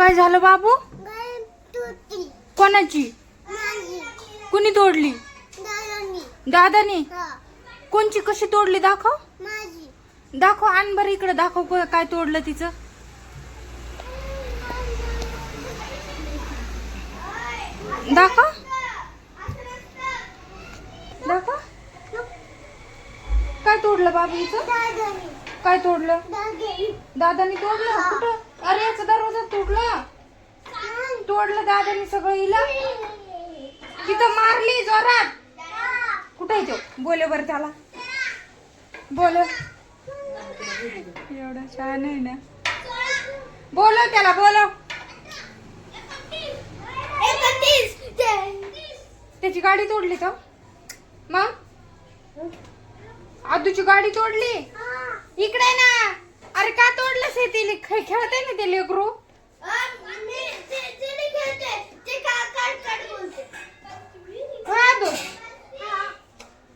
काय झालं बाबू? कोणाची? कुणी तोडली? दादानी? कोणची? कशी तोडली? दाखव. दाखव आण बरं इकडे दाखव काय तोडलं तिचं. दाखव. दाखव. काय तोडलं बाबू हिचं काय तोडलं? दादानी तोडलं. कुठं? अरे याचा दरवाजा तोडला. तोडलं दादाने सगळं हिला. तिथं मारली जोरात. कुठे आहे तो? बोले बरं त्याला. बोल एवढं छान आहे ना. बोलव त्याला बोलव. त्याची गाडी तोडली तो. मग? आदूची गाडी तोडली. इकडे ना. अरे का तोडलं शेतीला खे- खेळते ना ते लेकरू?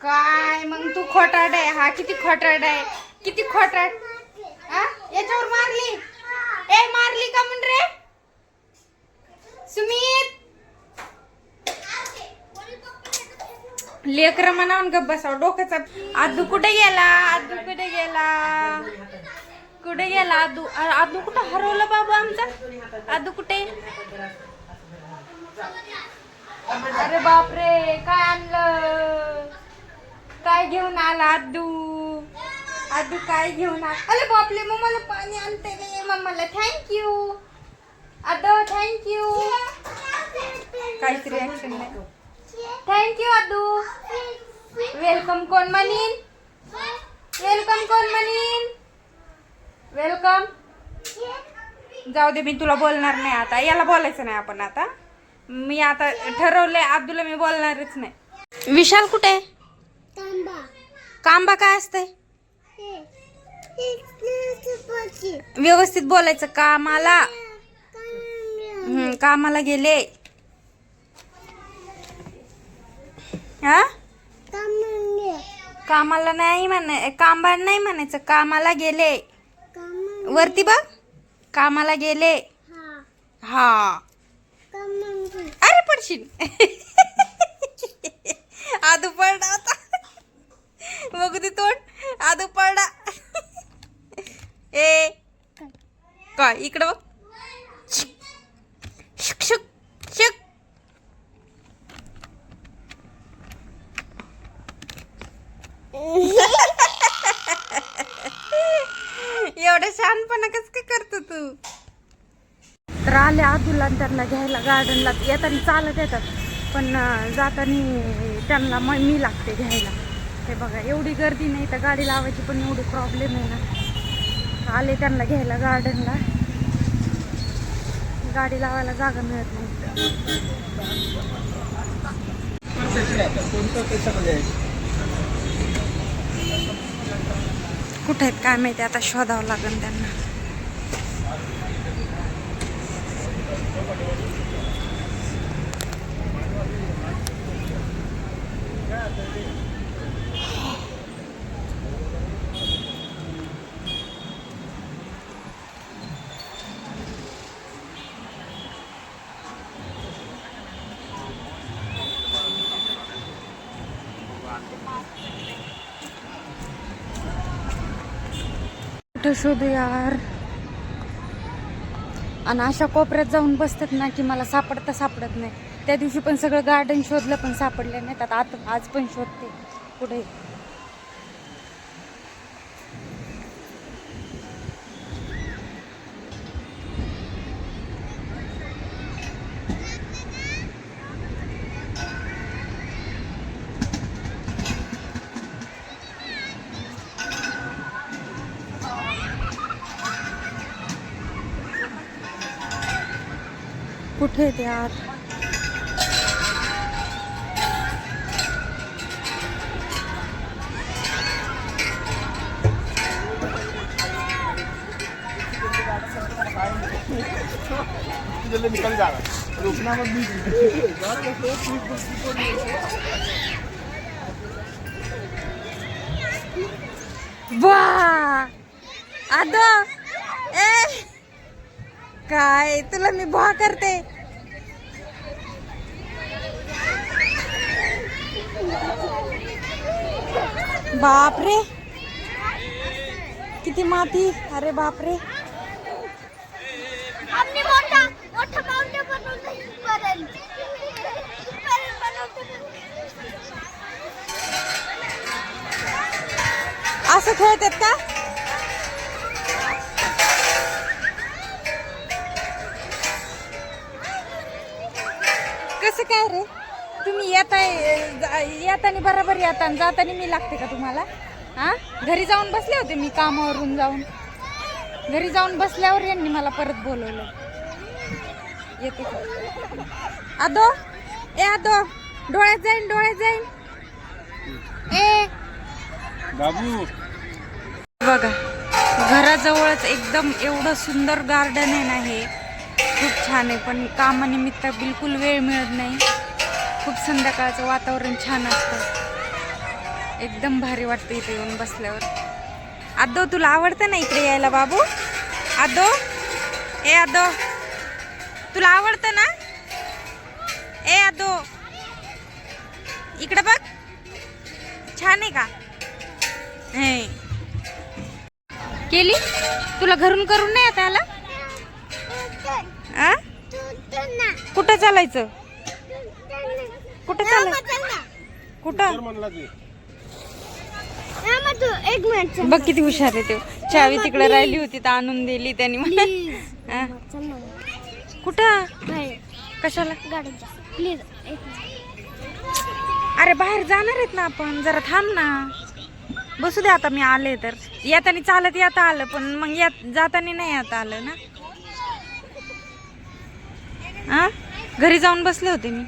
काय मग तू खोटाड आहे? हा किती खोटाड आहे? किती खोटाड हा? याच्यावर मारली? ए मारली का म्हण रे? सुमित! लेकर म्हणावून गप्प बसाव. डोक्याचा आदू कुठे गेला? आदू कुठे गेला? कुठे गेला? आदू आदू कुठं हरवलं बाबू आमचा? आदू कुठे? अरे बापरे काय आणलं? काय घेऊन आला आदू? आदू काय घेऊन आला? अरे बापले मम्माला पाणी आणते नाही मम्माला thank you Adu thank you काहीच रिॲक्शन नाही. Thank you Adu. वेलकम कोण म्हणीन? वेलकम कोण म्हणीन? वेलकम जाऊ दे मी तुला बोलणार नाही आता. याला बोलायचं नाही आपण आता. मी आता ठरवलंय अब्दुला मी बोलणारच नाही. विशाल कुठे? कांबा काय असतंय? व्यवस्थित बोलायचं. कामाला. कामाला गेले. हा? कामाला नाही म्हणाय कांबा नाही म्हणायचं. कामाला गेले. वरती बघ. कामाला गेले. हा. अरे पडशील. आदू पडला आता बघू ते तोंड. आदू पडला. ए. काय इकडं बघ. शहाणपणा कस काय करतो तू? तर आले आदूला त्यांना घ्यायला गार्डनला येताना चालत येतात पण जाताना त्यांना मी लागते घ्यायला. हे बघा एवढी गर्दी नाही तर गाडी लावायची पण एवढी प्रॉब्लेम आहे ना. आले त्यांना घ्यायला गार्डनला गाडी लावायला जागा मिळत नाही. कुठे आहेत काय माहिती आता शोधावं लागेल त्यांना. कुठं शोधू यार? आणि अशा कोपऱ्यात जाऊन बसतात ना की मला सापडता सापडत नाही. त्या दिवशी पण सगळं गार्डन शोधलं पण सापडलं नाही. आता आज पण शोधते. कुठे? कुठे आहेत यार? जल्दी निकल रुकना मत वा आदो ए! काय? तुला मी भा करते. बापरे। किती माती? अरे बापरे। आम्ही मोठा मोठा माउंटेन बनवतो इथपर्यंत. इथपर्यंत बनवतो. असं खेळतात का? कसं काय रे? तुम्ही येताय येताना बरोबर येता आणि जाताना मी लागते का तुम्हाला? हा? घरी जाऊन बसले होते मी कामावरून जाऊन. घरी जाऊन बसल्यावर यांनी मला परत बोलवलं. येते का? आदो ए आदो डोळ्यात जाईन डोळ्यात जाईन. ए. बाबू. बघा घराजवळच एकदम एवढं सुंदर गार्डन आहे ना हे. खूप छान आहे पण कामानिमित्त बिलकुल वेळ मिळत नाही. खूप संध्याकाळचं वातावरण छान असतं. एकदम भारी वाटतं इथे येऊन बसल्यावर. आदो तुला आवडतं ना इकडे यायला बाबू? आदो? ए आदो. तुला आवडतं ना? ए आदो. इकडे बघ. छान आहे का? हे. केली? तुला घरून करून नाही आता आला. कुठं चालायचं. कुठं रामा, चालाय चल ना. कुठं? एक मिनिट. बघ किती हुशार आहे तो. चावी तिकडे राहिली होती तर आणून दिली त्यांनी मला. कुठं. कशाला? गाडीत जा. Please, एक मिनिट. अरे बाहेर जाणार आहेत ना आपण. जरा थांब ना. बसू दे आता मी आले तर. येताना चालत येता आलं पण मग येत जाताना नाही येता आलं ना. घरी जाऊन बसले होते मी.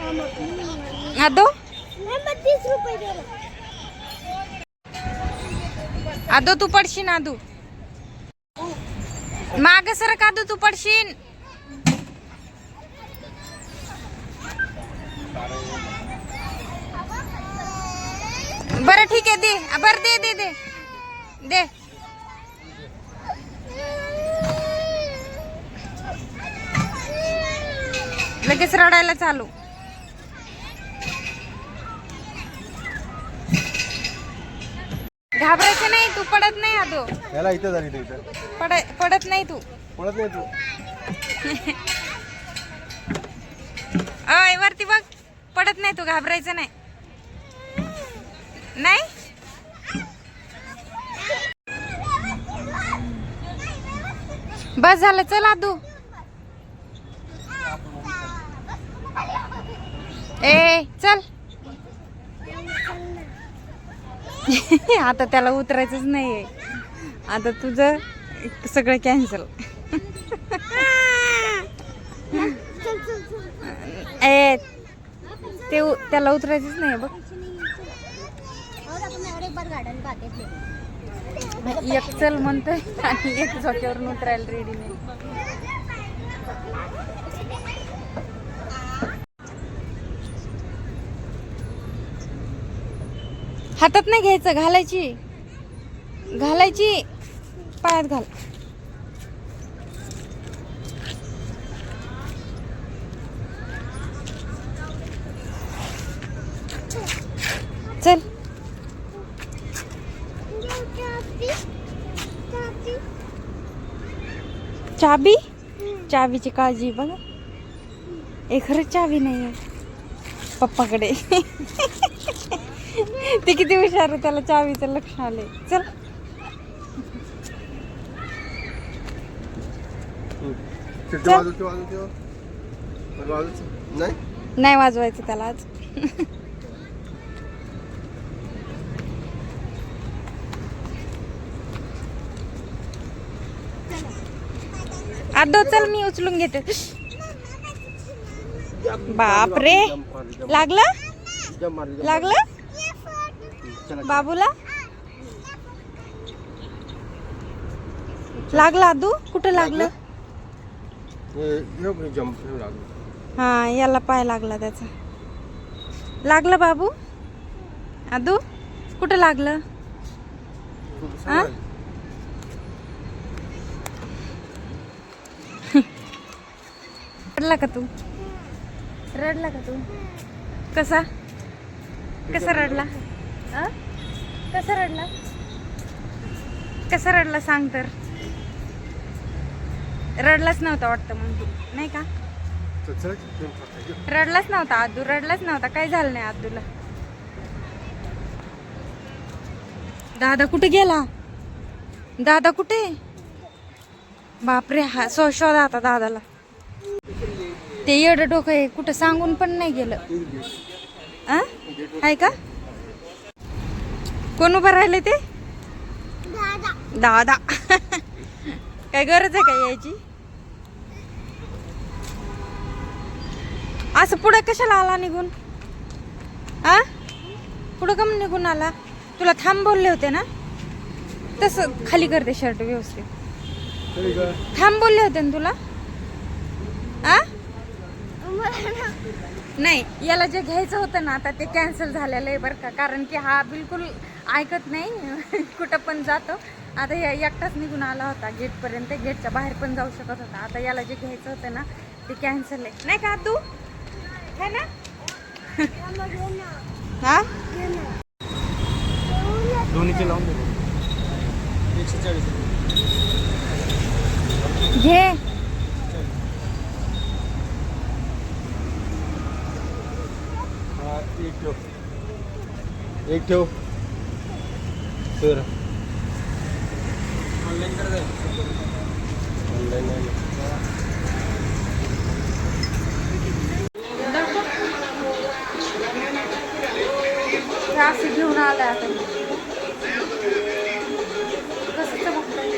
रामा, आदो? आदो तू पडशीन आदू. माग सर कादू तू पडशीन? बरं ठीक आहे दे. बरं दे दे दे. दे. लगेच रडायला चालू. घाबरायचं नाही तू पडत नाही आदो याला इथं झाली ते इथं. पड पडत नाही तू. पळत नाही तू. अय वरती बघ. पडत नाही तू घाबरायचं नाही. नाही? बस झालं चल आदू ए चल आता त्याला उतरायचंच नाही आहे आता तुझं सगळं कॅन्सल ए ते उ- त्याला उतरायचंच नाही बघ. एक चल म्हणतोय आणि एक झोक्यावरून उतरायला रेडी नाही हातात नाही घ्यायचं घालायची. घालायची पायात घाल. चल. चाबी? चाबीची काळजी बघा. ए खरंच चाबी नाही आहे पप्पाकडे. ते किती हुशार आहे त्याला चावीचं लक्ष आले चल. वाजवते नाही? नाही वाजवायचं त्याला आज. आदो चल मी उचलून घेते. बापरे. लागलं? जम मारली जम लागलं? बाबूला? लागलं आदू? कुठं लागलं? हे याला पाय लागला त्याचा. लागलं बाबू? आदू कुठं लागलं? हा? रडला का तू? रडला का तू? कसा? कसा रडला? कसा रडला कसा रडला सांग तर. रडलाच नव्हता वाटतं मग तू नाही का. रडलाच नव्हता आदू रडलाच नव्हता. काय झालं नाही आदूला? दादा कुठे गेला? दादा कुठे? बापरे हा शो शोधा आता दादाला. ते येड डोकं आहे कुठं सांगून पण नाही गेलं? आहे का? कोण उभं राहिले ते? दादा. दादा. काय गरज आहे का यायची? असं पुढे कशाला आला निघून? आ? पुढं कम निघून आला? तुला थांब बोलले होते ना? तसं खाली करते शर्ट व्यवस्थित. थांब बोलले होते ना तुला? आ? नाही याला जे घ्यायचं होतं ना आता ते कॅन्सल झालेलं आहे बरं का. कारण की हा बिलकुल ऐकत नाही. कुठं पण जातो. आता या एकटाच निघून आला होता गेटपर्यंत गेटच्या बाहेर पण जाऊ शकत होता. आता याला जे घ्यायचं होतं ना ते कॅन्सल आहे. नाही का तू है ना? हा? दोन्हीचे लावून दे. एकशे चाळीस घे. हा एक ठेव. एक ठेव. सर ऑनलाईन ऑनलाईन नाही हे असं घेऊन आलाय आता कसं चमकतंय?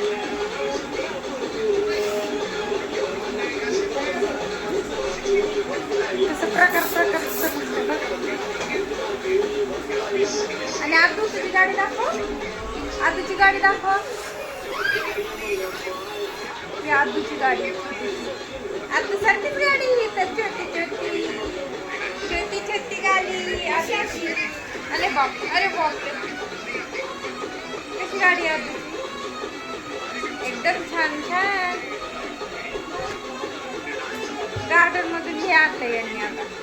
कसं प्रकार प्रकार चमकतंय बघ. आणि आतू तुझी गाडी दाखव. आतूची गाडी दाखव. ही आदूची गाडी. आतू सारखीच गाडी तर छोटी छोटी. छोटी छोटी गाडी. अशी अशी. अरे बाप अरे बाप कशी गाडी आहे एकदम छान छान. गार्डन मधून हे आणलं यांनी आता.